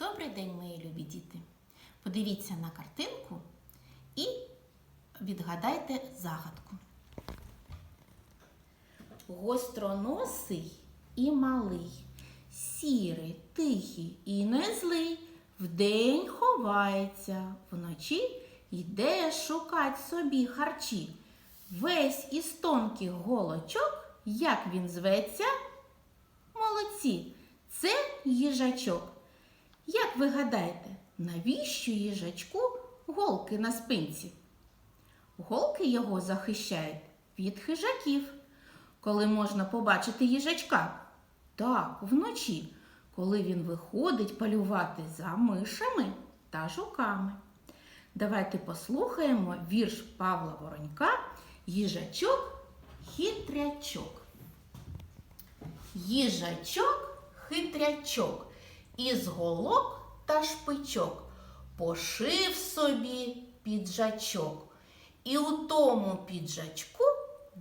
Добрий день, мої любі діти! Подивіться на картинку і відгадайте загадку. Гостроносий і малий, сірий, тихий і не злий, вдень ховається, вночі йде шукать собі харчі. Весь із тонких голочок, як він зветься? Молодці, це їжачок. Як ви гадаєте, навіщо їжачку голки на спинці? Голки його захищають від хижаків. Коли можна побачити їжачка? Так, вночі, коли він виходить полювати за мишами та жуками. Давайте послухаємо вірш Павла Воронька Їжачок хитрячок. Їжачок хитрячок із голок та шпичок пошив собі піджачок. І у тому піджачку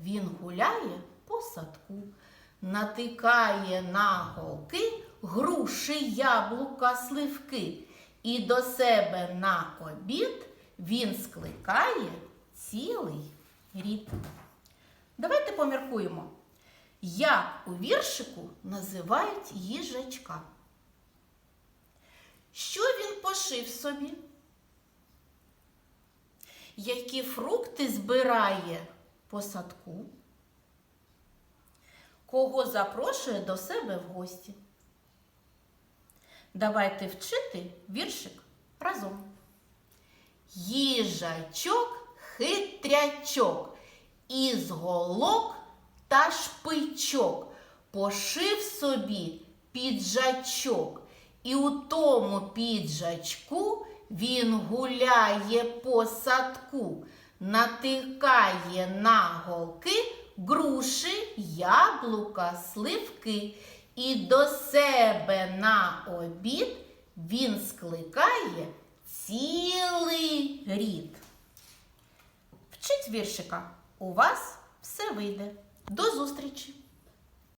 він гуляє по садку, натикає на голки груші, яблука, сливки. І до себе на обід він скликає цілий рід. Давайте поміркуємо, як у віршику називають їжачка. Що він пошив собі? Які фрукти збирає по садку? Кого запрошує до себе в гості? Давайте вчити віршик разом. Їжачок хитрячок із голок та шпичок пошив собі піджачок. І у тому піджачку він гуляє по садку, натикає на голки груші, яблука, сливки. І до себе на обід він скликає цілий рід. Вчить віршика, у вас все вийде. До зустрічі!